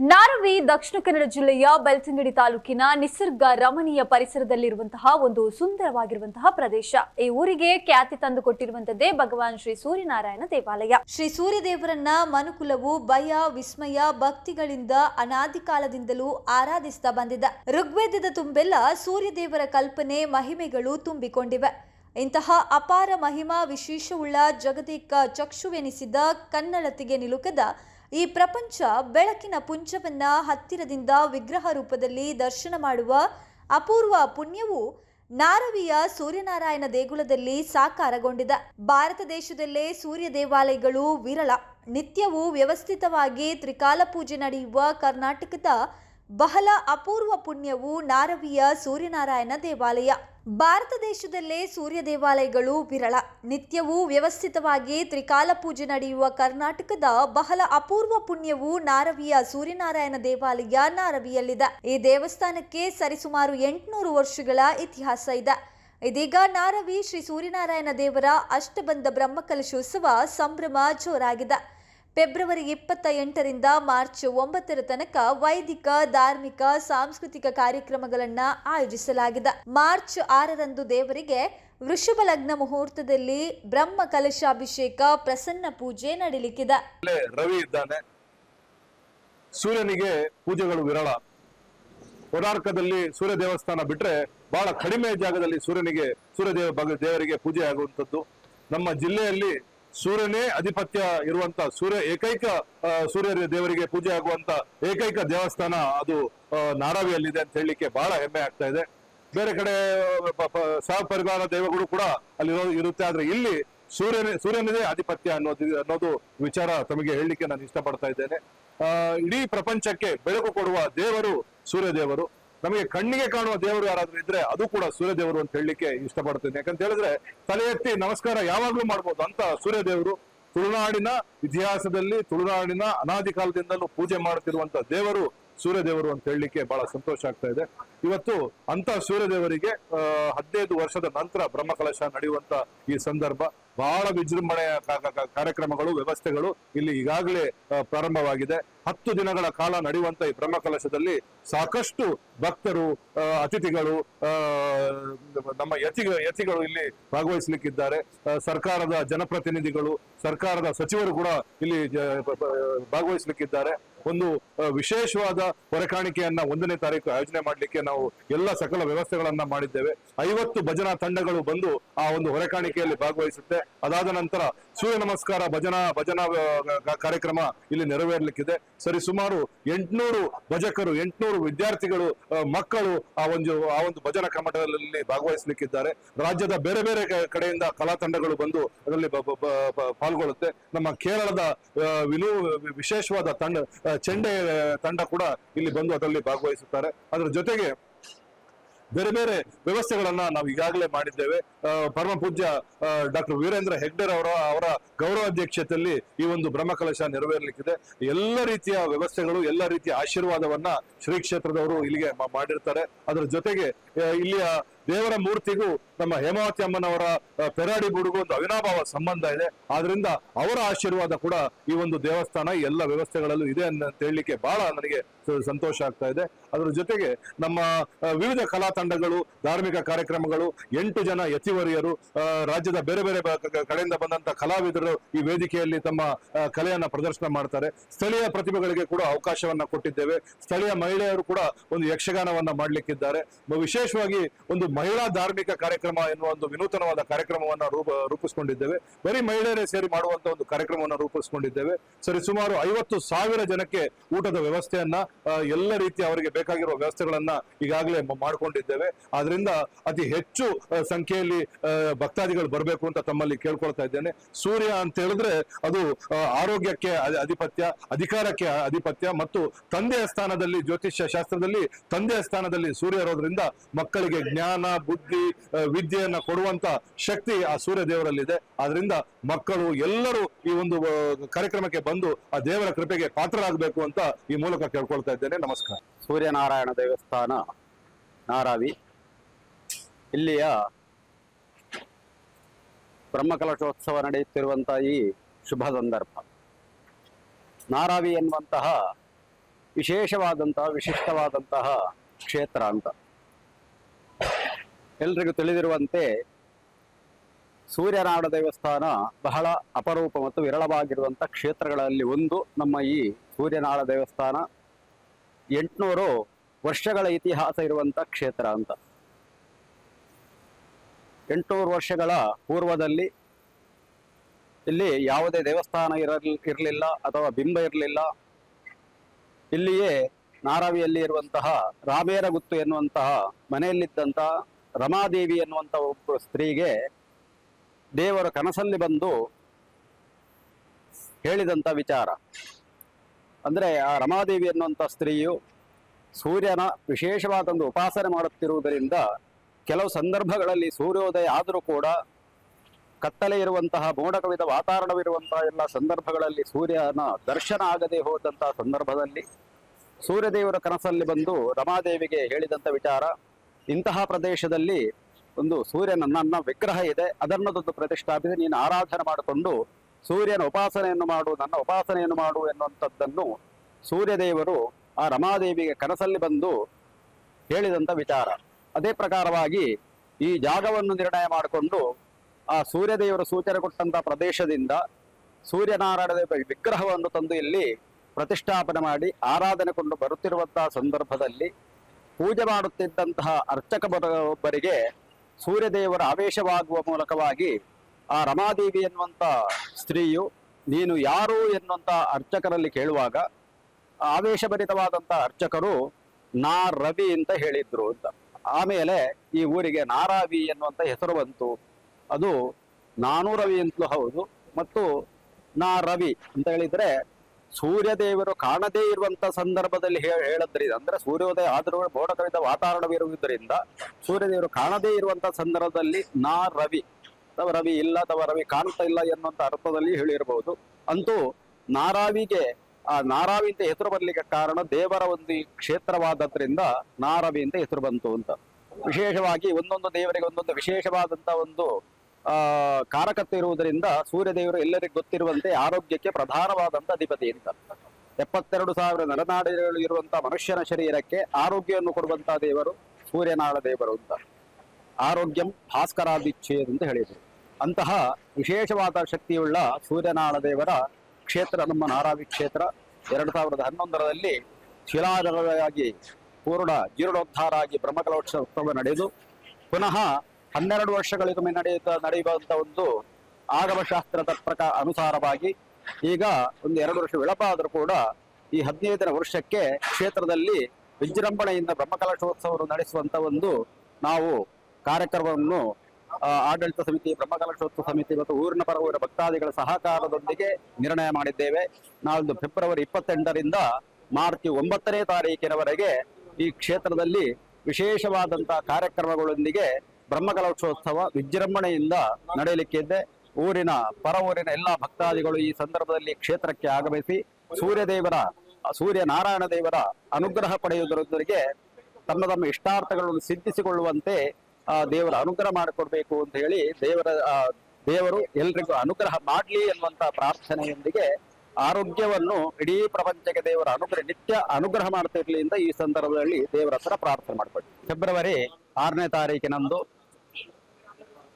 ನಾರವಿ ದಕ್ಷಿಣ ಕನ್ನಡ ಜಿಲ್ಲೆಯ ಬೆಳ್ತಂಗಡಿ ತಾಲೂಕಿನ ನಿಸರ್ಗ ರಮಣೀಯ ಪರಿಸರದಲ್ಲಿರುವಂತಹ ಒಂದು ಸುಂದರವಾಗಿರುವಂತಹ ಪ್ರದೇಶ. ಈ ಊರಿಗೆ ಖ್ಯಾತಿ ತಂದು ಕೊಟ್ಟಿರುವಂತದ್ದೇ ಭಗವಾನ್ ಶ್ರೀ ಸೂರ್ಯನಾರಾಯಣ ದೇವಾಲಯ. ಶ್ರೀ ಸೂರ್ಯದೇವರನ್ನ ಮನುಕುಲವು, ಭಯ, ವಿಸ್ಮಯ, ಭಕ್ತಿಗಳಿಂದ ಅನಾದಿ ಕಾಲದಿಂದಲೂ ಆರಾಧಿಸ್ತಾ ಬಂದಿದೆ. ಋಗ್ವೇದದ ತುಂಬೆಲ್ಲ ಸೂರ್ಯದೇವರ ಕಲ್ಪನೆ, ಮಹಿಮೆಗಳು ತುಂಬಿಕೊಂಡಿವೆ. ಇಂತಹ ಅಪಾರ ಮಹಿಮಾ ವಿಶೇಷವುಳ್ಳ ಜಗದೇಕ ಚಕ್ಷುವೆನಿಸಿದ ಕನ್ನಡತಿಗೆ ನಿಲುಕದ ಈ ಪ್ರಪಂಚ ಬೆಳಕಿನ ಪುಂಜವನ್ನ ಹತ್ತಿರದಿಂದ ವಿಗ್ರಹ ರೂಪದಲ್ಲಿ ದರ್ಶನ ಮಾಡುವ ಅಪೂರ್ವ ಪುಣ್ಯವು ನಾರವಿಯ ಸೂರ್ಯನಾರಾಯಣ ದೇಗುಲದಲ್ಲಿ ಸಾಕಾರಗೊಂಡಿದೆ. ಭಾರತ ದೇಶದಲ್ಲೇ ಸೂರ್ಯ ದೇವಾಲಯಗಳು ವಿರಳ. ನಿತ್ಯವೂ ವ್ಯವಸ್ಥಿತವಾಗಿ ತ್ರಿಕಾಲ ಪೂಜೆ ನಡೆಯುವ ಕರ್ನಾಟಕದ ಬಹಳ ಅಪೂರ್ವ ಪುಣ್ಯವು ನಾರವಿಯ ಸೂರ್ಯನಾರಾಯಣ ದೇವಾಲಯ. ಭಾರತ ದೇಶದಲ್ಲೇ ಸೂರ್ಯ ದೇವಾಲಯಗಳು ವಿರಳ. ನಿತ್ಯವೂ ವ್ಯವಸ್ಥಿತವಾಗಿ ತ್ರಿಕಾಲ ಪೂಜೆ ನಡೆಯುವ ಕರ್ನಾಟಕದ ಬಹಳ ಅಪೂರ್ವ ಪುಣ್ಯವು ನಾರವಿಯ ಸೂರ್ಯನಾರಾಯಣ ದೇವಾಲಯ ನಾರವಿಯಲ್ಲಿದೆ. ಈ ದೇವಸ್ಥಾನಕ್ಕೆ ಸರಿಸುಮಾರು ಎಂಟುನೂರು ವರ್ಷಗಳ ಇತಿಹಾಸ ಇದೆ. ಇದೀಗ ನಾರವಿ ಶ್ರೀ ಸೂರ್ಯನಾರಾಯಣ ದೇವರ ಅಷ್ಟಬಂಧ ಬ್ರಹ್ಮಕಲಶೋತ್ಸವ ಸಂಭ್ರಮ ಜೋರಾಗಿದೆ. ಫೆಬ್ರವರಿ ಇಪ್ಪತ್ತ ಎಂಟರಿಂದ ಮಾರ್ಚ್ ಒಂಬತ್ತರ ತನಕ ವೈದಿಕ, ಧಾರ್ಮಿಕ, ಸಾಂಸ್ಕೃತಿಕ ಕಾರ್ಯಕ್ರಮಗಳನ್ನ ಆಯೋಜಿಸಲಾಗಿದೆ. ಮಾರ್ಚ್ ಆರರಂದು ದೇವರಿಗೆ ವೃಷಭ ಲಗ್ನ ಮುಹೂರ್ತದಲ್ಲಿ ಬ್ರಹ್ಮ ಕಲಶಾಭಿಷೇಕ, ಪ್ರಸನ್ನ ಪೂಜೆ ನಡೀಲಿಕ್ಕಿದೆ. ರವಿ ಇದ್ದಾನೆ. ಸೂರ್ಯನಿಗೆ ಪೂಜೆಗಳು ವಿರಳ. ಕೊನಾರ್ಕದಲ್ಲಿ ಸೂರ್ಯ ದೇವಸ್ಥಾನ ಬಿಟ್ರೆ ಬಹಳ ಕಡಿಮೆ ಜಾಗದಲ್ಲಿ ಸೂರ್ಯನಿಗೆ, ಸೂರ್ಯದೇವ ದೇವರಿಗೆ ಪೂಜೆ ಆಗುವಂಥದ್ದು. ನಮ್ಮ ಜಿಲ್ಲೆಯಲ್ಲಿ ಸೂರ್ಯನೇ ಅಧಿಪತ್ಯ ಇರುವಂತ ಸೂರ್ಯ, ಏಕೈಕ ಸೂರ್ಯ ದೇವರಿಗೆ ಪೂಜೆ ಆಗುವಂತ ಏಕೈಕ ದೇವಸ್ಥಾನ ಅದು ನಾರಾವಿಯಲ್ಲಿದೆ ಅಂತ ಹೇಳಲಿಕ್ಕೆ ಬಹಳ ಹೆಮ್ಮೆ ಆಗ್ತಾ ಇದೆ. ಬೇರೆ ಕಡೆ ಪ- ಪ- ಸಹ ಪರಿವಾರ ದೇವಗಳು ಕೂಡ ಅಲ್ಲಿ ಇರೋ- ಇರುತ್ತೆ. ಆದ್ರೆ ಇಲ್ಲಿ ಸೂರ್ಯನೇ, ಸೂರ್ಯನದೇ ಆಧಿಪತ್ಯ ಅನ್ನೋದು ಅನ್ನೋದು ವಿಚಾರ ತಮಗೆ ಹೇಳಲಿಕ್ಕೆ ನಾನು ಇಷ್ಟಪಡ್ತಾ ಇದ್ದೇನೆ. ಇಡೀ ಪ್ರಪಂಚಕ್ಕೆ ಬೆಳಕು ಕೊಡುವ ದೇವರು ಸೂರ್ಯ ದೇವರು ನಮಗೆ ಕಣ್ಣಿಗೆ ಕಾಣುವ ದೇವರು ಯಾರಾದ್ರೂ ಇದ್ರೆ ಅದು ಕೂಡ ಸೂರ್ಯ ದೇವರು ಅಂತ ಹೇಳಲಿಕ್ಕೆ ಇಷ್ಟಪಡ್ತೇನೆ. ಯಾಕಂತ ಹೇಳಿದ್ರೆ ತಲೆ ಎತ್ತಿ ನಮಸ್ಕಾರ ಯಾವಾಗ್ಲೂ ಮಾಡ್ಬೋದು ಅಂತ ಸೂರ್ಯ ದೇವರು ತುಳುನಾಡಿನ ಇತಿಹಾಸದಲ್ಲಿ, ತುಳುನಾಡಿನ ಅನಾದಿ ಕಾಲದಿಂದಲೂ ಪೂಜೆ ಮಾಡುತ್ತಿರುವಂತ ದೇವರು ಸೂರ್ಯ ದೇವರು ಅಂತ ಹೇಳಲಿಕ್ಕೆ ಬಹಳ ಸಂತೋಷ ಆಗ್ತಾ ಇದೆ. ಇವತ್ತು ಅಂತ ಸೂರ್ಯದೇವರಿಗೆ ಹದಿನೈದು ವರ್ಷದ ನಂತರ ಬ್ರಹ್ಮಕಲಶ ನಡೆಯುವಂತ ಈ ಸಂದರ್ಭ, ಬಹಳ ವಿಜೃಂಭಣೆಯ ಕಾರ್ಯಕ್ರಮಗಳು, ವ್ಯವಸ್ಥೆಗಳು ಇಲ್ಲಿ ಈಗಾಗಲೇ ಪ್ರಾರಂಭವಾಗಿದೆ. ಹತ್ತು ದಿನಗಳ ಕಾಲ ನಡೆಯುವಂತ ಈ ಬ್ರಹ್ಮಕಲಶದಲ್ಲಿ ಸಾಕಷ್ಟು ಭಕ್ತರು ಅತಿಥಿಗಳು ನಮ್ಮ ಯತಿ, ಯತಿಗಳು ಇಲ್ಲಿ ಭಾಗವಹಿಸಲಿಕ್ಕಿದ್ದಾರೆ. ಸರ್ಕಾರದ ಜನಪ್ರತಿನಿಧಿಗಳು, ಸರ್ಕಾರದ ಸಚಿವರು ಕೂಡ ಇಲ್ಲಿ ಭಾಗವಹಿಸಲಿಕ್ಕಿದ್ದಾರೆ. ಒಂದು ವಿಶೇಷವಾದ ಹೊರಕಾಣಿಕೆಯನ್ನ ಒಂದನೇ ತಾರೀಕು ಆಯೋಜನೆ ಮಾಡಲಿಕ್ಕೆ ನಾವು ಎಲ್ಲ ಸಕಲ ವ್ಯವಸ್ಥೆಗಳನ್ನ ಮಾಡಿದ್ದೇವೆ. ಐವತ್ತು ಭಜನಾ ತಂಡಗಳು ಬಂದು ಆ ಒಂದು ಹೊರಕಾಣಿಕೆಯಲ್ಲಿ ಭಾಗವಹಿಸುತ್ತೆ. ಅದಾದ ನಂತರ ಸೂರ್ಯ ನಮಸ್ಕಾರ ಭಜನಾ ಭಜನಾ ಕಾರ್ಯಕ್ರಮ ಇಲ್ಲಿ ನೆರವೇರಲಿಕ್ಕಿದೆ. ಸರಿ, ಸುಮಾರು ಎಂಟುನೂರು ಭಜಕರು, ಎಂಟ್ನೂರು ವಿದ್ಯಾರ್ಥಿಗಳು ಮಕ್ಕಳು ಆ ಒಂದು ಆ ಒಂದು ಭಜನಾ ಕಮಟದಲ್ಲಿ ಭಾಗವಹಿಸಲಿಕ್ಕಿದ್ದಾರೆ. ರಾಜ್ಯದ ಬೇರೆ ಬೇರೆ ಕಡೆಯಿಂದ ಕಲಾ ತಂಡಗಳು ಬಂದು ಅದರಲ್ಲಿ ಪಾಲ್ಗೊಳ್ಳುತ್ತೆ. ನಮ್ಮ ಕೇರಳದ ವಿನೂ, ವಿಶೇಷವಾದ ತಂಡ ಚೆಂಡೆ ತಂಡ ಕೂಡ ಇಲ್ಲಿ ಬಂದು ಅದರಲ್ಲಿ ಭಾಗವಹಿಸುತ್ತಾರೆ. ಅದರ ಜೊತೆಗೆ ಬೇರೆ ಬೇರೆ ವ್ಯವಸ್ಥೆಗಳನ್ನ ನಾವು ಈಗಾಗಲೇ ಮಾಡಿದ್ದೇವೆ. ಪರಮ ಪೂಜ್ಯ ಡಾಕ್ಟರ್ ವೀರೇಂದ್ರ ಹೆಗ್ಡೆರ್ ಅವರ ಅವರ ಗೌರವ ಅಧ್ಯಕ್ಷತೆಯಲ್ಲಿ ಈ ಒಂದು ಬ್ರಹ್ಮಕಲಶ ನೆರವೇರಲಿಕ್ಕಿದೆ. ಎಲ್ಲ ರೀತಿಯ ವ್ಯವಸ್ಥೆಗಳು, ಎಲ್ಲ ರೀತಿಯ ಆಶೀರ್ವಾದವನ್ನ ಶ್ರೀ ಕ್ಷೇತ್ರದವರು ಇಲ್ಲಿಗೆ ಮಾಡಿರ್ತಾರೆ. ಅದರ ಜೊತೆಗೆ ಇಲ್ಲಿಯ ದೇವರ ಮೂರ್ತಿಗೂ, ನಮ್ಮ ಹೇಮಾವತಿ ಅಮ್ಮನವರ ಪೆರಾಡಿ ಬುಡುಗು ಒಂದು ಅವಿನಾಭಾವ ಸಂಬಂಧ ಇದೆ. ಆದ್ರಿಂದ ಅವರ ಆಶೀರ್ವಾದ ಕೂಡ ಈ ಒಂದು ದೇವಸ್ಥಾನ ಎಲ್ಲ ವ್ಯವಸ್ಥೆಗಳಲ್ಲೂ ಇದೆ ಅಂತ ಹೇಳಲಿಕ್ಕೆ ಬಹಳ ನನಗೆ ಸಂತೋಷ ಆಗ್ತಾ ಇದೆ. ಅದರ ಜೊತೆಗೆ ನಮ್ಮ ವಿವಿಧ ಕಲಾ ತಂಡಗಳು, ಧಾರ್ಮಿಕ ಕಾರ್ಯಕ್ರಮಗಳು, ಎಂಟು ಜನ ಯತಿವರಿಯರು ಆ, ರಾಜ್ಯದ ಬೇರೆ ಬೇರೆ ಕಡೆಯಿಂದ ಬಂದಂತ ಕಲಾವಿದರು ಈ ವೇದಿಕೆಯಲ್ಲಿ ತಮ್ಮ ಕಲೆಯನ್ನ ಪ್ರದರ್ಶನ ಮಾಡ್ತಾರೆ. ಸ್ಥಳೀಯ ಪ್ರತಿಭೆಗಳಿಗೆ ಕೂಡ ಅವಕಾಶವನ್ನ ಕೊಟ್ಟಿದ್ದೇವೆ. ಸ್ಥಳೀಯ ಮಹಿಳೆಯರು ಕೂಡ ಒಂದು ಯಕ್ಷಗಾನವನ್ನ ಮಾಡಲಿಕ್ಕಿದ್ದಾರೆ. ವಿಶೇಷವಾಗಿ ಒಂದು ಮಹಿಳಾ ಧಾರ್ಮಿಕ ಕಾರ್ಯಕ್ರಮ ಎನ್ನುವ ಒಂದು ವಿನೂತನವಾದ ಕಾರ್ಯಕ್ರಮವನ್ನ ರೂಪ ರೂಪಿಸಿಕೊಂಡಿದ್ದೇವೆ. ಬರೀ ಮಹಿಳೆಯರೇ ಸೇರಿ ಮಾಡುವಂತ ಒಂದು ಕಾರ್ಯಕ್ರಮವನ್ನ ರೂಪಿಸಿಕೊಂಡಿದ್ದೇವೆ. ಸರಿ ಸುಮಾರು ಐವತ್ತು ಸಾವಿರ ಜನಕ್ಕೆ ಊಟದ ವ್ಯವಸ್ಥೆಯನ್ನ ಎಲ್ಲ ರೀತಿ ಅವರಿಗೆ ಬೇಕಾಗಿರುವ ವ್ಯವಸ್ಥೆಗಳನ್ನ ಈಗಾಗಲೇ ಮಾಡಿಕೊಂಡಿದ್ದೇವೆ. ಆದ್ರಿಂದ ಅತಿ ಹೆಚ್ಚು ಸಂಖ್ಯೆಯಲ್ಲಿ ಭಕ್ತಾದಿಗಳು ಬರಬೇಕು ಅಂತ ತಮ್ಮಲ್ಲಿ ಕೇಳ್ಕೊಳ್ತಾ ಇದ್ದೇನೆ. ಸೂರ್ಯ ಅಂತ ಹೇಳಿದ್ರೆ ಅದು ಆರೋಗ್ಯಕ್ಕೆ ಅಧಿಪತ್ಯ, ಅಧಿಕಾರಕ್ಕೆ ಅಧಿಪತ್ಯ ಮತ್ತು ತಂದೆಯ ಸ್ಥಾನದಲ್ಲಿ, ಜ್ಯೋತಿಷ್ಯ ಶಾಸ್ತ್ರದಲ್ಲಿ ತಂದೆಯ ಸ್ಥಾನದಲ್ಲಿ ಸೂರ್ಯ ಇರೋದ್ರಿಂದ ಮಕ್ಕಳಿಗೆ ಜ್ಞಾನ, ಬುದ್ಧಿ ವಿದ್ಯೆಯನ್ನ ಕೊಡುವಂತ ಶಕ್ತಿ ಆ ಸೂರ್ಯ ದೇವರಲ್ಲಿದೆ. ಆದ್ರಿಂದ ಮಕ್ಕಳು ಎಲ್ಲರೂ ಈ ಒಂದು ಕಾರ್ಯಕ್ರಮಕ್ಕೆ ಬಂದು ಆ ದೇವರ ಕೃಪೆಗೆ ಪಾತ್ರರಾಗಬೇಕು ಅಂತ ಈ ಮೂಲಕ ಕೇಳ್ಕೊಳ್ತಾ ಇದ್ದೇನೆ. ನಮಸ್ಕಾರ. ಸೂರ್ಯನಾರಾಯಣ ದೇವಸ್ಥಾನ, ನಾರಾವಿ. ಇಲ್ಲಿಯ ಬ್ರಹ್ಮಕಲಶೋತ್ಸವ ನಡೆಯುತ್ತಿರುವಂತಹ ಈ ಶುಭ ಸಂದರ್ಭ. ನಾರಾವಿ ಎನ್ನುವಂತಹ ವಿಶೇಷವಾದಂತಹ, ವಿಶಿಷ್ಟವಾದಂತಹ ಕ್ಷೇತ್ರ ಅಂತ. ಎಲ್ರಿಗೂ ತಿಳಿದಿರುವಂತೆ ಸೂರ್ಯನಾಡ ದೇವಸ್ಥಾನ ಬಹಳ ಅಪರೂಪ ಮತ್ತು ವಿರಳವಾಗಿರುವಂಥ ಕ್ಷೇತ್ರಗಳಲ್ಲಿ ಒಂದು ನಮ್ಮ ಈ ಸೂರ್ಯನಾಳ ದೇವಸ್ಥಾನ. ಎಂಟುನೂರು ವರ್ಷಗಳ ಇತಿಹಾಸ ಇರುವಂಥ ಕ್ಷೇತ್ರ ಅಂತ. ಎಂಟುನೂರು ವರ್ಷಗಳ ಪೂರ್ವದಲ್ಲಿ ಇಲ್ಲಿ ಯಾವುದೇ ದೇವಸ್ಥಾನ ಇರಲ್, ಇರಲಿಲ್ಲ ಅಥವಾ ಬಿಂಬ ಇರಲಿಲ್ಲ. ಇಲ್ಲಿಯೇ ನಾರಾವಿಯಲ್ಲಿ ಇರುವಂತಹ ರಾಮೇರಗುತ್ತು ಎನ್ನುವಂತಹ ಮನೆಯಲ್ಲಿದ್ದಂತಹ ರಮಾದೇವಿ ಎನ್ನುವಂಥ ಒಬ್ಬ ಸ್ತ್ರೀಗೆ ದೇವರ ಕನಸಲ್ಲಿ ಬಂದು ಹೇಳಿದಂಥ ವಿಚಾರ. ಅಂದ್ರೆ ಆ ರಮಾದೇವಿ ಎನ್ನುವಂಥ ಸ್ತ್ರೀಯು ಸೂರ್ಯನ ವಿಶೇಷವಾದೊಂದು ಉಪಾಸನೆ ಮಾಡುತ್ತಿರುವುದರಿಂದ ಕೆಲವು ಸಂದರ್ಭಗಳಲ್ಲಿ ಸೂರ್ಯೋದಯ ಆದರೂ ಕೂಡ ಕತ್ತಲೆ ಇರುವಂತಹ ಮೋಡ ಕವಿದ ವಾತಾವರಣವಿರುವಂತಹ ಎಲ್ಲ ಸಂದರ್ಭಗಳಲ್ಲಿ ಸೂರ್ಯನ ದರ್ಶನ ಆಗದೆ ಹೋದಂತಹ ಸಂದರ್ಭದಲ್ಲಿ ಸೂರ್ಯದೇವರ ಕನಸಲ್ಲಿ ಬಂದು ರಮಾದೇವಿಗೆ ಹೇಳಿದಂಥ ವಿಚಾರ. ಇಂತಹ ಪ್ರದೇಶದಲ್ಲಿ ಒಂದು ಸೂರ್ಯನ ನನ್ನ ವಿಗ್ರಹ ಇದೆ, ಅದನ್ನದೊಂದು ಪ್ರತಿಷ್ಠಾಪಿಸಿ, ನೀನು ಆರಾಧನೆ ಮಾಡಿಕೊಂಡು ಸೂರ್ಯನ ಉಪಾಸನೆಯನ್ನು ಮಾಡು, ನನ್ನ ಉಪಾಸನೆಯನ್ನು ಮಾಡು ಎನ್ನುವಂಥದ್ದನ್ನು ಸೂರ್ಯದೇವರು ಆ ರಮಾದೇವಿಗೆ ಕನಸಲ್ಲಿ ಬಂದು ಹೇಳಿದಂಥ ವಿಚಾರ. ಅದೇ ಪ್ರಕಾರವಾಗಿ ಈ ಜಾಗವನ್ನು ನಿರ್ಣಯ ಮಾಡಿಕೊಂಡು ಆ ಸೂರ್ಯದೇವರು ಸೂಚನೆ ಕೊಟ್ಟಂತ ಪ್ರದೇಶದಿಂದ ಸೂರ್ಯನಾರಾಯಣ ವಿಗ್ರಹವನ್ನು ತಂದು ಇಲ್ಲಿ ಪ್ರತಿಷ್ಠಾಪನೆ ಮಾಡಿ ಆರಾಧನೆ ಕೊಂಡು ಬರುತ್ತಿರುವಂತಹ ಸಂದರ್ಭದಲ್ಲಿ ಪೂಜೆ ಮಾಡುತ್ತಿದ್ದಂತಹ ಅರ್ಚಕ ಬರ- ಒಬ್ಬರಿಗೆ ಸೂರ್ಯದೇವರ ಆವೇಶವಾಗುವ ಮೂಲಕವಾಗಿ ಆ ರಮಾದೇವಿ ಎನ್ನುವಂಥ ಸ್ತ್ರೀಯು, ನೀನು ಯಾರು? ಎನ್ನುವಂಥ ಅರ್ಚಕರಲ್ಲಿ ಕೇಳುವಾಗ ಆವೇಶಭರಿತವಾದಂಥ ಅರ್ಚಕರು, ನಾ ರವಿ ಅಂತ ಹೇಳಿದ್ರು ಅಂತ. ಆಮೇಲೆ ಈ ಊರಿಗೆ ನಾರಾವಿ ಎನ್ನುವಂತ ಹೆಸರು ಬಂತು. ಅದು ನಾನು ರವಿ ಅಂತಲೂ ಹೌದು. ಮತ್ತು ನಾ ರವಿ ಅಂತ ಹೇಳಿದ್ರೆ ಸೂರ್ಯದೇವರು ಕಾಣದೇ ಇರುವಂತ ಸಂದರ್ಭದಲ್ಲಿ ಹೇಳದ್ರಿಂದ ಅಂದ್ರೆ ಸೂರ್ಯೋದಯ ಆದರೂ ಮೋಡ ವಾತಾವರಣವಿರುವುದರಿಂದ ಸೂರ್ಯದೇವರು ಕಾಣದೇ ಇರುವಂತ ಸಂದರ್ಭದಲ್ಲಿ ನಾ ರವಿ. ತವ ರವಿ ಇಲ್ಲ ಅಥವಾ ರವಿ ಕಾಣ್ತಾ ಇಲ್ಲ ಎನ್ನುವಂತ ಅರ್ಥದಲ್ಲಿ ಹೇಳಿರಬಹುದು ಅಂತೂ ನಾರಾವಿಗೆ ಆ ನಾರಾವಿ ಅಂತ ಹೆಸರು ಬರ್ಲಿಕ್ಕೆ ಕಾರಣ ದೇವರ ಒಂದು ಕ್ಷೇತ್ರವಾದದ್ರಿಂದ ನಾರಾವಿ ಅಂತ ಹೆಸರು ಬಂತು ಅಂತ. ವಿಶೇಷವಾಗಿ ಒಂದೊಂದು ದೇವರಿಗೆ ಒಂದೊಂದು ವಿಶೇಷವಾದಂತ ಒಂದು, ಆ, ಕಾರಕತ್ವ ಇರುವುದರಿಂದ ಸೂರ್ಯದೇವರು ಎಲ್ಲರಿಗೂ ಗೊತ್ತಿರುವಂತೆ ಆರೋಗ್ಯಕ್ಕೆ ಪ್ರಧಾನವಾದಂತ ಅಧಿಪತಿ ಅಂತ. ಎಪ್ಪತ್ತೆರಡು ಸಾವಿರ ನರನಾಡಿಗಳು ಇರುವಂತಹ ಮನುಷ್ಯನ ಶರೀರಕ್ಕೆ ಆರೋಗ್ಯವನ್ನು ಕೊಡುವಂತಹ ದೇವರು ಸೂರ್ಯನಾಳ ದೇವರು ಅಂತ. ಆರೋಗ್ಯಂ ಭಾಸ್ಕರಾದಿಚ್ಛೇದ್ ಅಂತ ಹೇಳಿದರು. ಅಂತಹ ವಿಶೇಷವಾದ ಶಕ್ತಿಯುಳ್ಳ ಸೂರ್ಯನಾಳ ದೇವರ ಕ್ಷೇತ್ರ, ನಮ್ಮ ನಾರಾವಿ ಕ್ಷೇತ್ರ ಎರಡು ಸಾವಿರದ ಹನ್ನೊಂದರಲ್ಲಿ ಶಿಲಾಧಾರವಾಗಿ ಪೂರ್ಣ ಜೀರ್ಣೋದ್ಧಾರ ಆಗಿ ಬ್ರಹ್ಮಕಲೋತ್ಸವ ನಡೆದು, ಪುನಃ ಹನ್ನೆರಡು ವರ್ಷಗಳಿಗೊಮ್ಮೆ ನಡೆಯುತ್ತ, ನಡೆಯುವಂತ ಒಂದು ಆಗಮಶಾಸ್ತ್ರದ ಪ್ರಕಾರ ಅನುಸಾರವಾಗಿ ಈಗ ಒಂದು ಎರಡು ವರ್ಷ ವಿಳಂಬ ಆದರೂ ಕೂಡ ಈ ಹದಿನೈದನೇ ವರ್ಷಕ್ಕೆ ಕ್ಷೇತ್ರದಲ್ಲಿ ವಿಜೃಂಭಣೆಯಿಂದ ಬ್ರಹ್ಮಕಲಶೋತ್ಸವವನ್ನು ನಡೆಸುವಂತ ಒಂದು ನಾವು ಕಾರ್ಯಕ್ರಮವನ್ನು ಆಡಳಿತ ಸಮಿತಿ ಬ್ರಹ್ಮಕಲಕ್ಷೋತ್ಸವ ಸಮಿತಿ ಮತ್ತು ಊರಿನ ಪರ ಊರ ಭಕ್ತಾದಿಗಳ ಸಹಕಾರದೊಂದಿಗೆ ನಿರ್ಣಯ ಮಾಡಿದ್ದೇವೆ. ನಾಳ್ದು ಫೆಬ್ರವರಿ ಇಪ್ಪತ್ತೆಂಟರಿಂದ ಮಾರ್ಚ್ ಒಂಬತ್ತನೇ ತಾರೀಕಿನವರೆಗೆ ಈ ಕ್ಷೇತ್ರದಲ್ಲಿ ವಿಶೇಷವಾದಂತಹ ಕಾರ್ಯಕ್ರಮಗಳೊಂದಿಗೆ ಬ್ರಹ್ಮಕಲಕ್ಷೋತ್ಸವ ವಿಜೃಂಭಣೆಯಿಂದ ನಡೆಯಲಿಕ್ಕಿದೆ. ಊರಿನ ಪರ ಊರಿನ ಎಲ್ಲ ಭಕ್ತಾದಿಗಳು ಈ ಸಂದರ್ಭದಲ್ಲಿ ಕ್ಷೇತ್ರಕ್ಕೆ ಆಗಮಿಸಿ ಸೂರ್ಯದೇವರ ಸೂರ್ಯ ನಾರಾಯಣ ದೇವರ ಅನುಗ್ರಹ ಪಡೆಯುವುದರೊಂದಿಗೆ ತಮ್ಮ ತಮ್ಮ ಇಷ್ಟಾರ್ಥಗಳನ್ನು ಸಿದ್ಧಿಸಿಕೊಳ್ಳುವಂತೆ ದೇವರ ಅನುಗ್ರಹ ಮಾಡಿಕೊಡ್ಬೇಕು ಅಂತ ಹೇಳಿ ದೇವರ ಆ, ದೇವರು ಎಲ್ರಿಗೂ ಅನುಗ್ರಹ ಮಾಡ್ಲಿ ಎನ್ನುವಂತಹ ಪ್ರಾರ್ಥನೆಯೊಂದಿಗೆ ಆರೋಗ್ಯವನ್ನು ಇಡೀ ಪ್ರಪಂಚಕ್ಕೆ ದೇವರ ಅನುಗ್ರಹ ನಿತ್ಯ ಅನುಗ್ರಹ ಮಾಡ್ತಿರ್ಲಿ ಅಂತ ಈ ಸಂದರ್ಭದಲ್ಲಿ ದೇವರ ಹತ್ರ ಪ್ರಾರ್ಥನೆ ಮಾಡ್ಕೊಳ್ಳಿ ಫೆಬ್ರವರಿ ಆರನೇ ತಾರೀಕಿನಂದು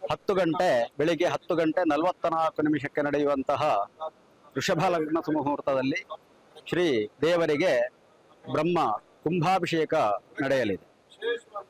ಹತ್ತು ಗಂಟೆ ಬೆಳಿಗ್ಗೆ ಹತ್ತು ಗಂಟೆ ನಲವತ್ತ ನಾಲ್ಕು ನಿಮಿಷಕ್ಕೆ ನಡೆಯುವಂತಹ ವೃಷಭ ಲಗ್ನ ಸುಮುಹೂರ್ತದಲ್ಲಿ ಶ್ರೀ ದೇವರಿಗೆ ಬ್ರಹ್ಮ ಕುಂಭಾಭಿಷೇಕ ನಡೆಯಲಿದೆ.